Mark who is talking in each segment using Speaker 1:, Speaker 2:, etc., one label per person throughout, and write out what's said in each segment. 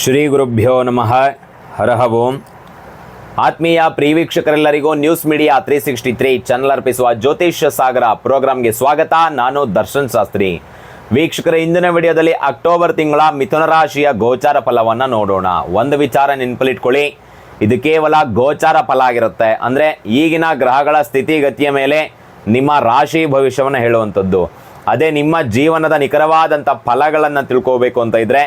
Speaker 1: ಶ್ರೀ ಗುರುಭ್ಯೋ ನಮಃ ಹರಹ ಆತ್ಮೀಯ ಪ್ರೀವೀಕ್ಷಕರೆಲ್ಲರಿಗೂ news media three sixty three channel ಅರ್ಪಿಸುವ ಜ್ಯೋತಿಷ್ಯ ಸಾಗರ ಪ್ರೋಗ್ರಾಮ್ಗೆ ಸ್ವಾಗತ. ನಾನು ದರ್ಶನ್ ಶಾಸ್ತ್ರಿ. ವೀಕ್ಷಕರ, ಇಂದಿನ ವಿಡಿಯೋದಲ್ಲಿ ಅಕ್ಟೋಬರ್ ತಿಂಗಳ ಮಿಥುನ ರಾಶಿಯ ಗೋಚಾರ ಫಲವನ್ನು ನೋಡೋಣ. ಒಂದು ವಿಚಾರ ನೆನಪಲ್ಲಿಟ್ಕೊಳ್ಳಿ ಇದು ಕೇವಲ ಗೋಚಾರ ಫಲ ಆಗಿರುತ್ತೆ. ಅಂದರೆ ಈಗಿನ ಗ್ರಹಗಳ ಸ್ಥಿತಿಗತಿಯ ಮೇಲೆ ನಿಮ್ಮ ರಾಶಿ ಭವಿಷ್ಯವನ್ನು ಹೇಳುವಂಥದ್ದು. ಅದೇ ನಿಮ್ಮ ಜೀವನದ ನಿಖರವಾದಂಥ ಫಲಗಳನ್ನು ತಿಳ್ಕೋಬೇಕು ಅಂತ ಇದ್ರೆ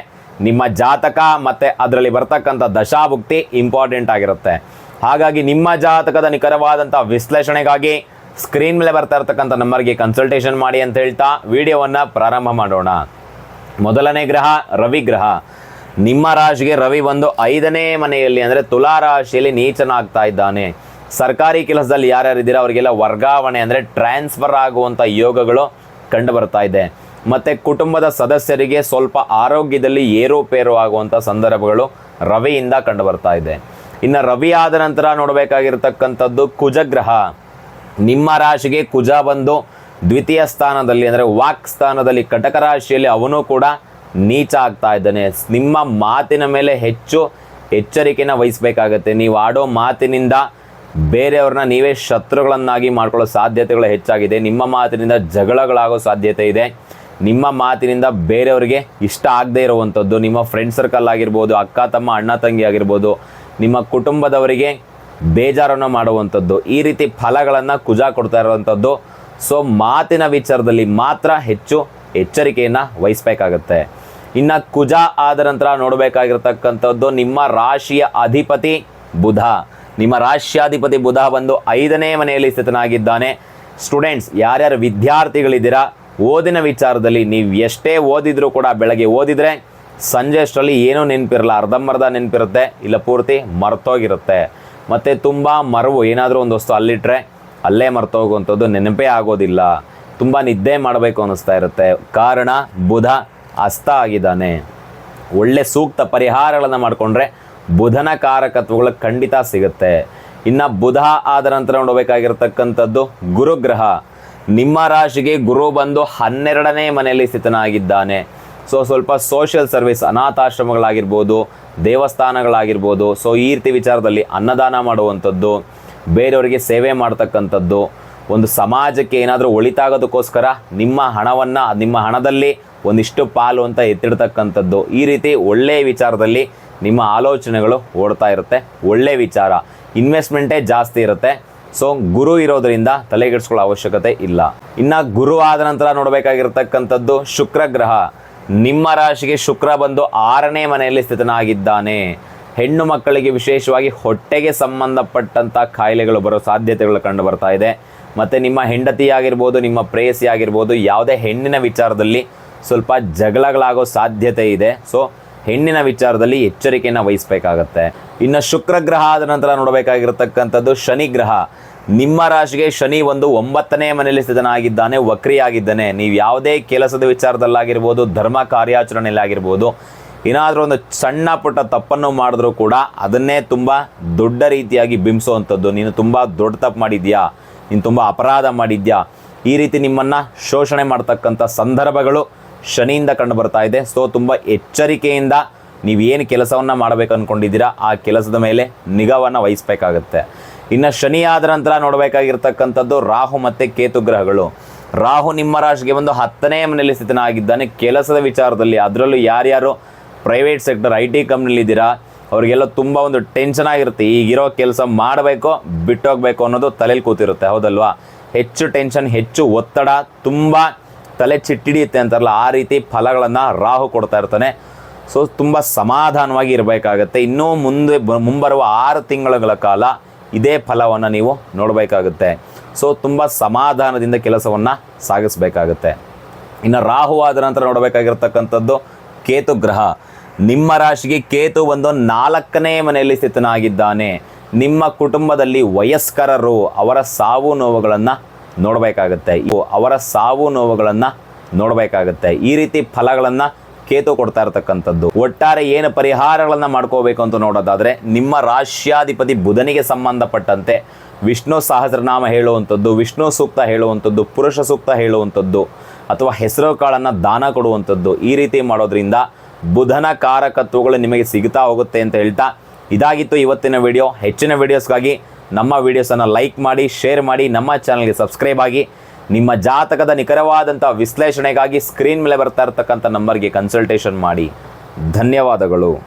Speaker 1: ನಿಮ್ಮ ಜಾತಕ ಮತ್ತು ಅದರಲ್ಲಿ ಬರ್ತಕ್ಕಂಥ ದಶಾಭುಕ್ತಿ ಇಂಪಾರ್ಟೆಂಟ್ ಆಗಿರುತ್ತೆ. ಹಾಗಾಗಿ ನಿಮ್ಮ ಜಾತಕದ ನಿಖರವಾದಂಥ ವಿಶ್ಲೇಷಣೆಗಾಗಿ ಸ್ಕ್ರೀನ್ ಮೇಲೆ ಬರ್ತಾ ಇರ್ತಕ್ಕಂಥ ನಂಬರ್ಗೆ ಕನ್ಸಲ್ಟೇಷನ್ ಮಾಡಿ ಅಂತ ಹೇಳ್ತಾ ವಿಡಿಯೋವನ್ನು ಪ್ರಾರಂಭ ಮಾಡೋಣ. ಮೊದಲನೇ ಗ್ರಹ ರವಿ ಗ್ರಹ. ನಿಮ್ಮ ರಾಶಿಗೆ ರವಿ ಬಂದು ಐದನೇ ಮನೆಯಲ್ಲಿ ಅಂದರೆ ತುಲಾ ರಾಶಿಯಲ್ಲಿ ನೀಚನಾಗ್ತಾ ಇದ್ದಾನೆ. ಸರ್ಕಾರಿ ಕೆಲಸದಲ್ಲಿ ಯಾರ್ಯಾರಿದ್ದೀರಾ ಅವರಿಗೆಲ್ಲ ವರ್ಗಾವಣೆ ಅಂದರೆ ಟ್ರಾನ್ಸ್ಫರ್ ಆಗುವಂಥ ಯೋಗಗಳು ಕಂಡು ಬರ್ತಾ ಇದೆ. ಮತ್ತು ಕುಟುಂಬದ ಸದಸ್ಯರಿಗೆ ಸ್ವಲ್ಪ ಆರೋಗ್ಯದಲ್ಲಿ ಏರುಪೇರು ಆಗುವಂಥ ಸಂದರ್ಭಗಳು ರವಿಯಿಂದ ಕಂಡುಬರ್ತಾ ಇದೆ. ಇನ್ನು ರವಿ ಆದ ನಂತರ ನೋಡಬೇಕಾಗಿರ್ತಕ್ಕಂಥದ್ದು ಕುಜಗ್ರಹ. ನಿಮ್ಮ ರಾಶಿಗೆ ಕುಜ ಬಂದು ದ್ವಿತೀಯ ಸ್ಥಾನದಲ್ಲಿ ಅಂದರೆ ವಾಕ್ ಸ್ಥಾನದಲ್ಲಿ ಕಟಕ ರಾಶಿಯಲ್ಲಿ ಅವನು ಕೂಡ ನೀಚ ಆಗ್ತಾ ಇದ್ದಾನೆ. ನಿಮ್ಮ ಮಾತಿನ ಮೇಲೆ ಹೆಚ್ಚು ಎಚ್ಚರಿಕೆನ ವಹಿಸಬೇಕಾಗತ್ತೆ. ನೀವು ಆಡೋ ಮಾತಿನಿಂದ ಬೇರೆಯವ್ರನ್ನ ನೀವೇ ಶತ್ರುಗಳನ್ನಾಗಿ ಮಾಡ್ಕೊಳ್ಳೋ ಸಾಧ್ಯತೆಗಳು ಹೆಚ್ಚಾಗಿದೆ. ನಿಮ್ಮ ಮಾತಿನಿಂದ ಜಗಳಗಳಾಗೋ ಸಾಧ್ಯತೆ ಇದೆ. ನಿಮ್ಮ ಮಾತಿನಿಂದ ಬೇರೆಯವರಿಗೆ ಇಷ್ಟ ಆಗದೇ ಇರುವಂಥದ್ದು, ನಿಮ್ಮ ಫ್ರೆಂಡ್ ಸರ್ಕಲ್ ಆಗಿರ್ಬೋದು, ಅಕ್ಕ, ತಮ್ಮ, ಅಣ್ಣ, ತಂಗಿ ಆಗಿರ್ಬೋದು, ನಿಮ್ಮ ಕುಟುಂಬದವರಿಗೆ ಬೇಜಾರನ್ನು ಮಾಡುವಂಥದ್ದು, ಈ ರೀತಿ ಫಲಗಳನ್ನು ಕುಜ ಕೊಡ್ತಾ ಇರುವಂಥದ್ದು. ಸೊ ಮಾತಿನ ವಿಚಾರದಲ್ಲಿ ಮಾತ್ರ ಹೆಚ್ಚು ಎಚ್ಚರಿಕೆಯನ್ನು ವಹಿಸಬೇಕಾಗತ್ತೆ. ಇನ್ನು ಕುಜ ಆದ ನಂತರ ನೋಡಬೇಕಾಗಿರ್ತಕ್ಕಂಥದ್ದು, ನಿಮ್ಮ ರಾಶಿಯ ಅಧಿಪತಿ ಬುಧ. ನಿಮ್ಮ ರಾಶ್ಯಾಧಿಪತಿ ಬುಧ ಬಂದು ಐದನೇ ಮನೆಯಲ್ಲಿ ಸ್ಥಿತನಾಗಿದ್ದಾನೆ. ಸ್ಟೂಡೆಂಟ್ಸ್ ಯಾರ್ಯಾರು ವಿದ್ಯಾರ್ಥಿಗಳಿದ್ದೀರಾ ಓದಿನ ವಿಚಾರದಲ್ಲಿ ನೀವು ಎಷ್ಟೇ ಓದಿದ್ರೂ ಕೂಡ ಬೆಳಗ್ಗೆ ಓದಿದರೆ ಸಂಜೆ ಅಷ್ಟರಲ್ಲಿ ಏನೂ ನೆನಪಿರಲ್ಲ, ಅರ್ಧಂಬರ್ಧ ನೆನಪಿರುತ್ತೆ, ಇಲ್ಲ ಪೂರ್ತಿ ಮರ್ತೋಗಿರುತ್ತೆ. ಮತ್ತು ತುಂಬ ಮರವು, ಏನಾದರೂ ಒಂದು ವಸ್ತು ಅಲ್ಲಿಟ್ಟರೆ ಅಲ್ಲೇ ಮರ್ತೋಗುವಂಥದ್ದು ನೆನಪೇ ಆಗೋದಿಲ್ಲ. ತುಂಬ ನಿದ್ದೆ ಮಾಡಬೇಕು ಅನ್ನಿಸ್ತಾ ಇರುತ್ತೆ. ಕಾರಣ ಬುಧ ಅಸ್ತ ಆಗಿದ್ದಾನೆ. ಒಳ್ಳೆ ಸೂಕ್ತ ಪರಿಹಾರಗಳನ್ನು ಮಾಡಿಕೊಂಡ್ರೆ ಬುಧನ ಕಾರಕತ್ವಗಳು ಖಂಡಿತ ಸಿಗುತ್ತೆ. ಇನ್ನು ಬುಧ ಆದ ನಂತರ ನೋಡಬೇಕಾಗಿರ್ತಕ್ಕಂಥದ್ದು ಗುರುಗ್ರಹ. ನಿಮ್ಮ ರಾಶಿಗೆ ಗುರು ಬಂದು ಹನ್ನೆರಡನೇ ಮನೆಯಲ್ಲಿ ಸ್ಥಿತನಾಗಿದ್ದಾನೆ. ಸೊ ಸ್ವಲ್ಪ ಸೋಷಿಯಲ್ ಸರ್ವಿಸ್ ಅನಾಥಾಶ್ರಮಗಳಾಗಿರ್ಬೋದು ದೇವಸ್ಥಾನಗಳಾಗಿರ್ಬೋದು ಸೊ ಈ ರೀತಿ ವಿಚಾರದಲ್ಲಿ ಅನ್ನದಾನ ಮಾಡುವಂಥದ್ದು, ಬೇರೆಯವರಿಗೆ ಸೇವೆ ಮಾಡ್ತಕ್ಕಂಥದ್ದು, ಒಂದು ಸಮಾಜಕ್ಕೆ ಏನಾದರೂ ಒಳಿತಾಗೋದಕ್ಕೋಸ್ಕರ ನಿಮ್ಮ ಹಣವನ್ನು, ನಿಮ್ಮ ಹಣದಲ್ಲಿ ಒಂದಿಷ್ಟು ಪಾಲು ಅಂತ ಎತ್ತಿಡ್ತಕ್ಕಂಥದ್ದು. ಈ ರೀತಿ ಒಳ್ಳೆಯ ವಿಚಾರದಲ್ಲಿ ನಿಮ್ಮ ಆಲೋಚನೆಗಳು ಓಡ್ತಾ ಇರುತ್ತೆ. ಒಳ್ಳೆಯ ವಿಚಾರ. ಇನ್ವೆಸ್ಟ್ಮೆಂಟೇ ಜಾಸ್ತಿ ಇರುತ್ತೆ. ಸೊ ಗುರು ಇರೋದರಿಂದ ತಲೆಗೆಡಿಸ್ಕೊಳ್ಳೋ ಅವಶ್ಯಕತೆ ಇಲ್ಲ. ಇನ್ನು ಗುರು ಆದ ನಂತರ ನೋಡಬೇಕಾಗಿರ್ತಕ್ಕಂಥದ್ದು ಶುಕ್ರ ಗ್ರಹ. ನಿಮ್ಮ ರಾಶಿಗೆ ಶುಕ್ರ ಬಂದು ಆರನೇ ಮನೆಯಲ್ಲಿ ಸ್ಥಿತನಾಗಿದ್ದಾನೆ. ಹೆಣ್ಣು ಮಕ್ಕಳಿಗೆ ವಿಶೇಷವಾಗಿ ಹೊಟ್ಟೆಗೆ ಸಂಬಂಧಪಟ್ಟಂಥ ಕಾಯಿಲೆಗಳು ಬರೋ ಸಾಧ್ಯತೆಗಳು ಕಂಡು ಬರ್ತಾ ಇದೆ. ಮತ್ತು ನಿಮ್ಮ ಹೆಂಡತಿ ಆಗಿರ್ಬೋದು, ನಿಮ್ಮ ಪ್ರೇಯಸಿ ಆಗಿರ್ಬೋದು, ಯಾವುದೇ ಹೆಣ್ಣಿನ ವಿಚಾರದಲ್ಲಿ ಸ್ವಲ್ಪ ಜಗಳಗಳಾಗೋ ಸಾಧ್ಯತೆ ಇದೆ. ಸೊ ಹೆಣ್ಣಿನ ವಿಚಾರದಲ್ಲಿ ಎಚ್ಚರಿಕೆಯನ್ನು ವಹಿಸಬೇಕಾಗತ್ತೆ. ಇನ್ನು ಶುಕ್ರ ಗ್ರಹ ಆದ ನಂತರ ನೋಡಬೇಕಾಗಿರತಕ್ಕಂಥದ್ದು ಶನಿ ಗ್ರಹ. ನಿಮ್ಮ ರಾಶಿಗೆ ಶನಿ ಒಂದು ಒಂಬತ್ತನೇ ಮನೆಯಲ್ಲಿ ಸ್ಥಿತನಾಗಿದ್ದಾನೆ, ವಕ್ರಿಯಾಗಿದ್ದಾನೆ. ನೀವು ಯಾವುದೇ ಕೆಲಸದ ವಿಚಾರದಲ್ಲಾಗಿರ್ಬೋದು, ಧರ್ಮ ಕಾರ್ಯಾಚರಣೆಯಲ್ಲಾಗಿರ್ಬೋದು ಏನಾದರೂ ಒಂದು ಸಣ್ಣ ಪುಟ್ಟ ತಪ್ಪನ್ನು ಮಾಡಿದ್ರೂ ಕೂಡ ಅದನ್ನೇ ತುಂಬ ದೊಡ್ಡ ರೀತಿಯಾಗಿ ಬಿಂಬಿಸುವಂಥದ್ದು. ನೀನು ತುಂಬ ದೊಡ್ಡ ತಪ್ಪು ಮಾಡಿದ್ಯಾ? ನೀನು ತುಂಬ ಅಪರಾಧ ಮಾಡಿದ್ಯಾ? ಈ ರೀತಿ ನಿಮ್ಮನ್ನು ಶೋಷಣೆ ಮಾಡ್ತಕ್ಕಂಥ ಸಂದರ್ಭಗಳು ಶನಿಯಿಂದ ಕಂಡು ಬರ್ತಾ ಇದೆ. ಸೊ ತುಂಬ ಎಚ್ಚರಿಕೆಯಿಂದ ಏನು ಕೆಲಸವನ್ನು ಮಾಡಬೇಕು ಅಂದ್ಕೊಂಡಿದ್ದೀರಾ ಆ ಕೆಲಸದ ಮೇಲೆ ನಿಗಾವನ್ನು ವಹಿಸಬೇಕಾಗುತ್ತೆ. ಇನ್ನು ಶನಿ ಆದ ನಂತರ ನೋಡಬೇಕಾಗಿರ್ತಕ್ಕಂಥದ್ದು ರಾಹು ಮತ್ತು ಕೇತು ಗ್ರಹಗಳು. ರಾಹು ನಿಮ್ಮ ರಾಶಿಗೆ ಬಂದು ಹತ್ತನೇ ಮನೆಯಲ್ಲಿ ಸ್ಥಿತನಾಗಿದ್ದಾನೆ. ಕೆಲಸದ ವಿಚಾರದಲ್ಲಿ ಅದರಲ್ಲೂ ಯಾರ್ಯಾರು ಪ್ರೈವೇಟ್ ಸೆಕ್ಟರ್ ಐ ಟಿ ಕಂಪ್ನಿಲಿದ್ದೀರಾ ಅವರಿಗೆಲ್ಲ ತುಂಬ ಒಂದು ಟೆನ್ಷನ್ ಆಗಿರುತ್ತೆ. ಈಗಿರೋ ಕೆಲಸ ಮಾಡಬೇಕು, ಬಿಟ್ಟೋಗ್ಬೇಕು ಅನ್ನೋದು ತಲೆಯಲ್ಲಿ ಕೂತಿರುತ್ತೆ. ಹೌದಲ್ವಾ? ಹೆಚ್ಚು ಟೆನ್ಷನ್ ಹೆಚ್ಚು ಒತ್ತಡ, ತುಂಬ ತಲೆ ಚಿಟ್ಟಿಡಿಯುತ್ತೆ ಅಂತಾರಲ್ಲ, ಆ ರೀತಿ ಫಲಗಳನ್ನು ರಾಹು ಕೊಡ್ತಾ ಇರ್ತಾನೆ. ಸೊ ತುಂಬ ಸಮಾಧಾನವಾಗಿ ಇರಬೇಕಾಗತ್ತೆ. ಇನ್ನೂ ಮುಂದೆ ಮುಂಬರುವ ಆರು ತಿಂಗಳ ಕಾಲ ಇದೇ ಫಲವನ್ನು ನೀವು ನೋಡಬೇಕಾಗುತ್ತೆ. ಸೊ ತುಂಬ ಸಮಾಧಾನದಿಂದ ಕೆಲಸವನ್ನು ಸಾಗಿಸಬೇಕಾಗುತ್ತೆ. ಇನ್ನು ರಾಹು ಆದ ನಂತರ ನೋಡಬೇಕಾಗಿರ್ತಕ್ಕಂಥದ್ದು ಕೇತು ಗ್ರಹ. ನಿಮ್ಮ ರಾಶಿಗೆ ಕೇತು ಒಂದು ನಾಲ್ಕನೇ ಮನೆಯಲ್ಲಿ ಸ್ಥಿತನಾಗಿದ್ದಾನೆ. ನಿಮ್ಮ ಕುಟುಂಬದಲ್ಲಿ ವಯಸ್ಕರರು ಅವರ ಸಾವು ನೋವುಗಳನ್ನು ನೋಡಬೇಕಾಗತ್ತೆ. ಅವರ ಸಾವು ನೋವುಗಳನ್ನು ನೋಡಬೇಕಾಗತ್ತೆ. ಈ ರೀತಿ ಫಲಗಳನ್ನು ಕೇತು ಕೊಡ್ತಾ ಇರತಕ್ಕಂಥದ್ದು. ಒಟ್ಟಾರೆ ಏನು ಪರಿಹಾರಗಳನ್ನು ಮಾಡ್ಕೋಬೇಕು ಅಂತ ನೋಡೋದಾದರೆ, ನಿಮ್ಮ ರಾಶ್ಯಾಧಿಪತಿ ಬುಧನಿಗೆ ಸಂಬಂಧಪಟ್ಟಂತೆ ವಿಷ್ಣು ಸಹಸ್ರನಾಮ ಹೇಳುವಂಥದ್ದು, ವಿಷ್ಣು ಸೂಕ್ತ ಹೇಳುವಂಥದ್ದು, ಪುರುಷ ಸೂಕ್ತ ಹೇಳುವಂಥದ್ದು, ಅಥವಾ ಹೆಸರು ಕಾಳನ್ನು ದಾನ ಕೊಡುವಂಥದ್ದು ಈ ರೀತಿ ಮಾಡೋದ್ರಿಂದ ಬುಧನ ಕಾರಕತ್ವಗಳು ನಿಮಗೆ ಸಿಗ್ತಾ ಹೋಗುತ್ತೆ ಅಂತ ಹೇಳ್ತಾ ಇದಾಗಿತ್ತು ಇವತ್ತಿನ ವಿಡಿಯೋ ಹೆಚ್ಚಿನ ವಿಡಿಯೋಸ್ಗಾಗಿ ನಮ್ಮ ವೀಡಿಯೋಸನ್ನು ಲೈಕ್ ಮಾಡಿ ಶೇರ್ ಮಾಡಿ, ನಮ್ಮ ಚಾನಲ್ಗೆ ಸಬ್ಸ್ಕ್ರೈಬ್ ಆಗಿ, ನಿಮ್ಮ ಜಾತಕದ ನಿಖರವಾದಂಥ ವಿಶ್ಲೇಷಣೆಗಾಗಿ ಸ್ಕ್ರೀನ್ ಮೇಲೆ ಬರ್ತಾ ಇರತಕ್ಕಂಥ ನಂಬರ್ಗೆ ಕನ್ಸಲ್ಟೇಷನ್ ಮಾಡಿ. ಧನ್ಯವಾದಗಳು.